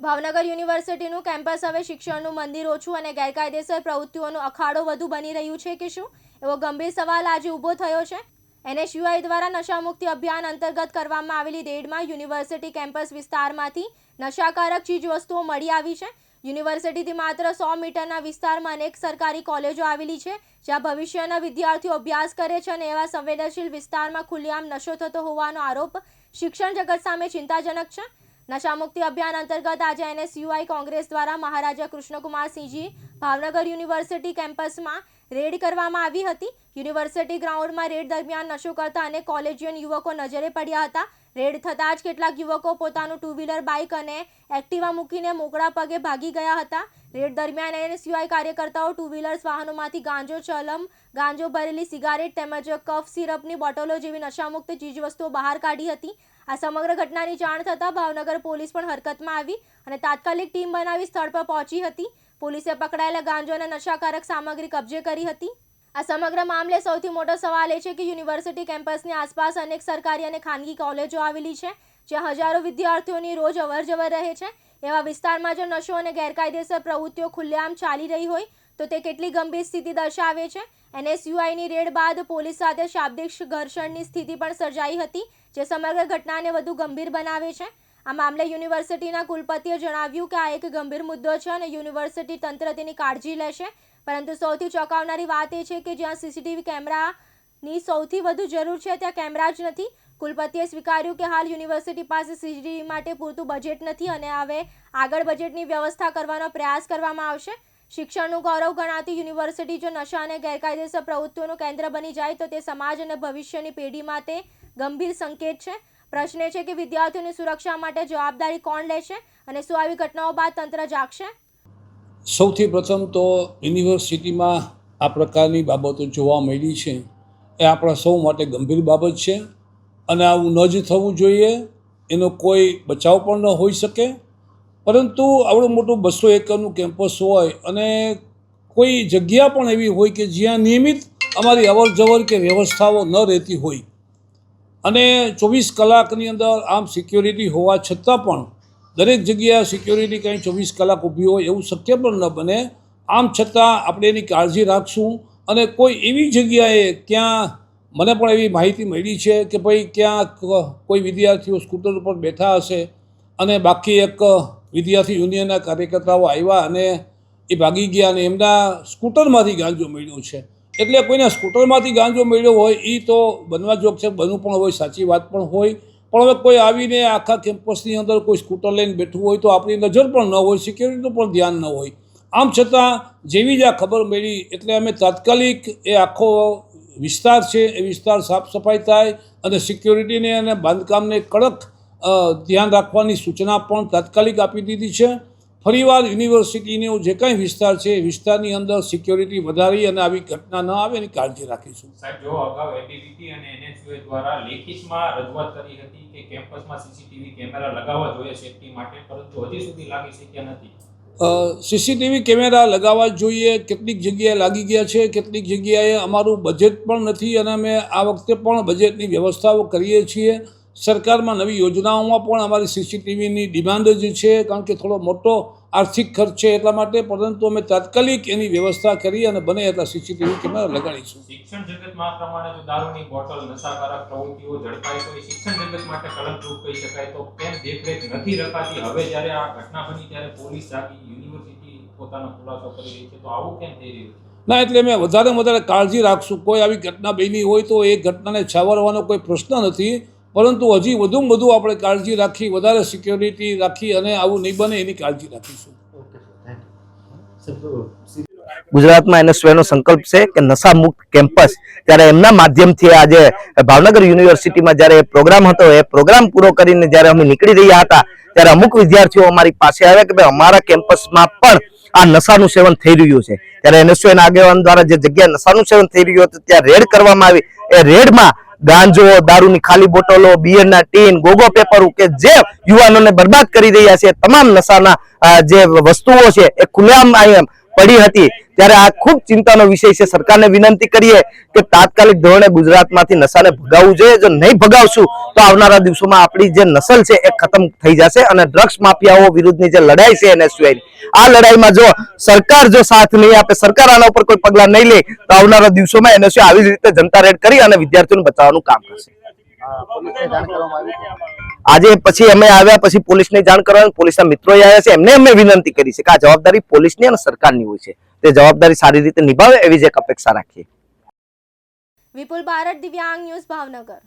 Bhavnagar યુનિવર્સિટીનું campus હવે શિક્ષણનું મંદિર ઓછું અને ગેરકાયદેસર પ્રવૃત્તિઓનો અખાડો વધુ બની રહ્યું છે કે શું? એવો ગંભીર સવાલ આજે ઊભો થયો છે. એનએસયુઆઈ દ્વારા નશામુક્તિ અભિયાન અંતર્ગત કરવામાં આવેલી રેડમાં યુનિવર્સિટી કેમ્પસ વિસ્તારમાંથી નશાકારક ચીજવસ્તુઓ મળી આવી છે. યુનિવર્સિટીથી માત્ર સો મીટરના વિસ્તારમાં અનેક સરકારી કોલેજો આવેલી છે, જ્યાં ભવિષ્યના વિદ્યાર્થીઓ અભ્યાસ કરે છે અને એવા સંવેદનશીલ વિસ્તારમાં ખુલ્લેઆમ નશો થતો હોવાનો આરોપ શિક્ષણ જગત સામે ચિંતાજનક છે. નશામુક્તિ અભિયાન અંતર્ગત આજે એનએસયુઆઈ કોંગ્રેસ દ્વારા મહારાજા કૃષ્ણકુમાર સિંહજી ભાવનગર યુનિવર્સિટી કેમ્પસમાં રેડ કરવામાં આવી હતી. યુનિવર્સિટી ગ્રાઉન્ડમાં રેડ દરમિયાન નશો કરતા અને કોલેજિયન યુવકો નજરે પડ્યા હતા. રેડ થતાં જ કેટલાક યુવકો પોતાનું ટુ વ્હીલર, બાઇક અને એક્ટિવા મૂકીને મોકળા પગે ભાગી ગયા હતા. રેડ દરમિયાન એનએસયુઆઈ કાર્યકર્તાઓ ટુ વ્હીલર્સ વાહનોમાંથી ગાંજો, ચલમ, ગાંજો ભરેલી સિગારેટ તેમજ કફ સિરપની બોટલો જેવી નશામુક્ત ચીજવસ્તુઓ બહાર કાઢી હતી. આ સમગ્ર ઘટનાની જાણ થતાં ભાવનગર પોલીસ પણ હરકતમાં આવી અને તાત્કાલિક ટીમ બનાવી સ્થળ પર પહોંચી હતી. પોલીસે પકડાયેલા ગાંજો અને નશાકારક સામગ્રી કબજે કરી હતી. આ સમગ્ર મામલે સૌથી મોટો સવાલ એ છે કે યુનિવર્સિટી કેમ્પસની આસપાસ અનેક સરકારી અને ખાનગી કોલેજો આવેલી છે, જ્યાં હજારો વિદ્યાર્થીઓની રોજ અવરજવર રહે છે. એવા વિસ્તારમાં જો નશો અને ગેરકાયદેસર પ્રવૃત્તિઓ ખુલ્લેઆમ ચાલી રહી હોય, તો તે કેટલી ગંભીર સ્થિતિ દર્શાવે છે? એનએસયુઆઈની રેડ બાદ પોલીસ સાથે શાબ્દિક ઘર્ષણની સ્થિતિ પણ સર્જાઈ હતી, જે સમગ્ર ઘટનાને વધુ ગંભીર બનાવે છે. આ મામલે યુનિવર્સિટીના કુલપતિએ જણાવ્યું કે આ એક ગંભીર મુદ્દો છે અને યુનિવર્સિટી તંત્ર તેની કાળજી લેશે. પરંતુ સૌથી ચોંકાવનારી વાત એ છે કે જ્યાં સીસીટીવી કેમેરાની સૌથી વધુ જરૂર છે, ત્યાં કેમેરા જ નથી. કુલપતિએ સ્વીકાર્યું કે હાલ યુનિવર્સિટી પાસે સીસીટીવી માટે પૂરતું બજેટ નથી અને હવે આગળ બજેટની વ્યવસ્થા કરવાનો પ્રયાસ કરવામાં આવશે. શિક્ષણનું ગૌરવ ગણાતી યુનિવર્સિટી જો નશા અને ગેરકાયદેસર પ્રવૃત્તિઓનું કેન્દ્ર બની જાય તો તે સમાજ અને ભવિષ્યની પેઢી માટે ગંભીર સંકેત છે. પ્રશ્ન એ છે કે વિદ્યાર્થીઓની સુરક્ષા માટે જવાબદારી કોણ લેશે અને શું આવી ઘટનાઓ બાદ તંત્ર જાગશે? સૌથી પ્રથમ તો યુનિવર્સિટીમાં આ પ્રકારની બાબતો જોવા મળી છે. એ આપણા સૌ માટે ગંભીર બાબત છે. અને આવું ન જ થવું જોઈએ, એનો કોઈ બચાવ પણ ન હોઈ શકે. પરંતુ આવડું મોટું બસો એકરનું કેમ્પસ હોય અને કોઈ જગ્યા પણ એવી હોય કે જ્યાં નિયમિત અમારી અવર જવર કે વ્યવસ્થાઓ ન રહેતી હોય. અને ચોવીસ કલાકની અંદર આમ સિક્યોરિટી હોવા છતાં પણ દરેક જગ્યાએ સિક્યોરિટી કંઈ ચોવીસ કલાક ઊભી હોય એવું શક્ય પણ ન બને. આમ છતાં આપણે એની કાળજી રાખશું અને કોઈ એવી જગ્યાએ ક્યાં મને પણ એવી માહિતી મળી છે કે ભાઈ ક્યાંક કોઈ વિદ્યાર્થીઓ સ્કૂટર ઉપર બેઠા હશે અને બાકી એક વિદ્યાર્થી યુનિયનના કાર્યકર્તાઓ આવ્યા અને એ ભાગી ગયા અને એમના સ્કૂટરમાંથી ગાંજો મળ્યો છે. એટલે કોઈને સ્કૂટરમાંથી ગાંજો મળ્યો હોય એ તો બનવા જોગ છે, બનવું પણ હોય, સાચી વાત પણ હોય. પણ હવે કોઈ આવીને આખા કેમ્પસની અંદર કોઈ સ્કૂટર લઈને બેઠું હોય તો આપણી નજર પણ ન હોય, સિક્યોરિટીનું પણ ધ્યાન ન હોય. આમ છતાં જેવી જ આ ખબર મળી, એટલે અમે તાત્કાલિક એ આખો વિસ્તાર છે, એ વિસ્તાર સાફ સફાઈ થાય અને સિક્યોરિટીને અને બાંધકામને કડક ધ્યાન રાખવાની સૂચના પણ તાત્કાલિક આપી દીધી છે. ફરીવાર યુનિવર્સિટીનો જે કાંઈ વિસ્તાર છે, એ વિસ્તારની અંદર સિક્યોરિટી વધારી અને આવી ઘટના ન આવે એની કાળજી રાખીશું. સાહેબ, જો અગાઉ એબીવીપી અને એનએસયુએ દ્વારા લેખિતમાં રજૂઆત કરી હતી કે કેમ્પસમાં સીસીટીવી કેમેરા લગાવવા જોઈએ સેફટી માટે, પરંતુ હજી સુધી લાગી શક્યા નથી. સીસીટીવી કેમેરા લગાવવા જોઈએ. કેટલીક જગ્યાએ લાગી ગયા છે, કેટલીક જગ્યાએ અમારું બજેટ પણ નથી અને અમે આ વખતે પણ બજેટની વ્યવસ્થાઓ કરીએ છીએ. સરકારમાં નવી યોજનાઓમાં પણ અમારી સીસીટીવીની ડિમાન્ડ જ છે, કારણ કે થોડો મોટો આર્થિક ખર્ચ છે એટલા માટે પરંતુ અમે તાત્કાલિક એની વ્યવસ્થા કરી અને બને એટલા સીસીટીવી કેમેરા લગાડીશું. શિક્ષણ જગતમાં પ્રમાણે જો દારૂની બોટલ નશાકારક પ્રવૃત્તિઓ ઝડપાય તો શિક્ષણ જગત માટે કલંકરૂપ કહી શકાય. તો કેમ દેખરેખ નથી રખાતી? હવે જ્યારે આ ઘટના બની ત્યારે પોલીસ જાગી યુનિવર્સિટી પોતાનો ખુલાસો કરી રહી છે. તો આવું કેમ થઈ રહ્યું છે? ના એટલે મેં વધારે વધારે કાળજી રાખશું. કોઈ આવી ઘટના બની હોય તો એ ઘટનાને છાવરવાનો કોઈ પ્રશ્ન નથી. પરંતુ હજી વધુમાં વધુ આપણે કાળજી રાખી વધારે સિક્યોરિટી રાખી અને આવું નહીં બને એની કાળજી રાખીશું. ગુજરાતમાં એનએસયુઆઈ નો સંકલ્પ છે કે નશા મુક્ત કેમ્પસ ત્યારે એમના માધ્યમથી આજે ભાવનગર યુનિવર્સિટીમાં જ્યારે પ્રોગ્રામ હતો એ પ્રોગ્રામ પૂરો કરીને જ્યારે અમે નીકળી રહ્યા હતા ત્યારે અમુક વિદ્યાર્થીઓ અમારી પાસે આવ્યા કે ભાઈ અમારા કેમ્પસમાં પણ આ નશાનું સેવન થઈ રહ્યું છે. ત્યારે એનએસયુઆઈ આગેવાન દ્વારા જે જગ્યાએ નશાનું સેવન થઈ રહ્યું હતું ત્યાં રેડ કરવામાં આવી. એ રેડમાં ગાંજો, દારૂની ખાલી બોટલો બિયરના ટીન ગોગો પેપર કે જે યુવાનોને બરબાદ કરી રહ્યા છે, તમામ નશાના જે વસ્તુઓ છે, એ ખુલ્લેઆમ અહીંયા પડી હતી. ત્યારે આ ખૂબ ચિંતાનો વિષય છે. સરકારને વિનંતી કરીએ કે તાત્કાલિક ધોરણે ગુજરાતમાંથી નશાને ભગાવવું જોઈએ. જો નહીં ભગાવશું, તો આવનારા દિવસોમાં આપણી જે નસલ છે એ ખતમ થઈ જશે અને ડ્રગ્સ માફિયાઓ વિરુદ્ધની જે લડાઈ છે એને એનએસયુઆઈ આ લડાઈમાં જો સરકાર જો સાથ નહીં આપે, સરકાર આના ઉપર કોઈ પગલાં નહીં લે, તો આવનારા દિવસોમાં એને શું આવી રીતે જનતા રેડ કરી અને વિદ્યાર્થીઓને બચાવવાનું કામ કરશે. આજે પછી અમે આવ્યા, પછી પોલીસને જાણ કરવાની, પોલીસના મિત્રો આવ્યા છે. એમને અમે વિનંતી કરી છે કે આ જવાબદારી પોલીસની અને સરકારની હોય છે. તે જવાબદારી સારી રીતે નિભાવે એવી જ એક અપેક્ષા રાખીએ. વિપુલ બારડ, દિવ્યાંગ ન્યૂઝ ભાવનગર.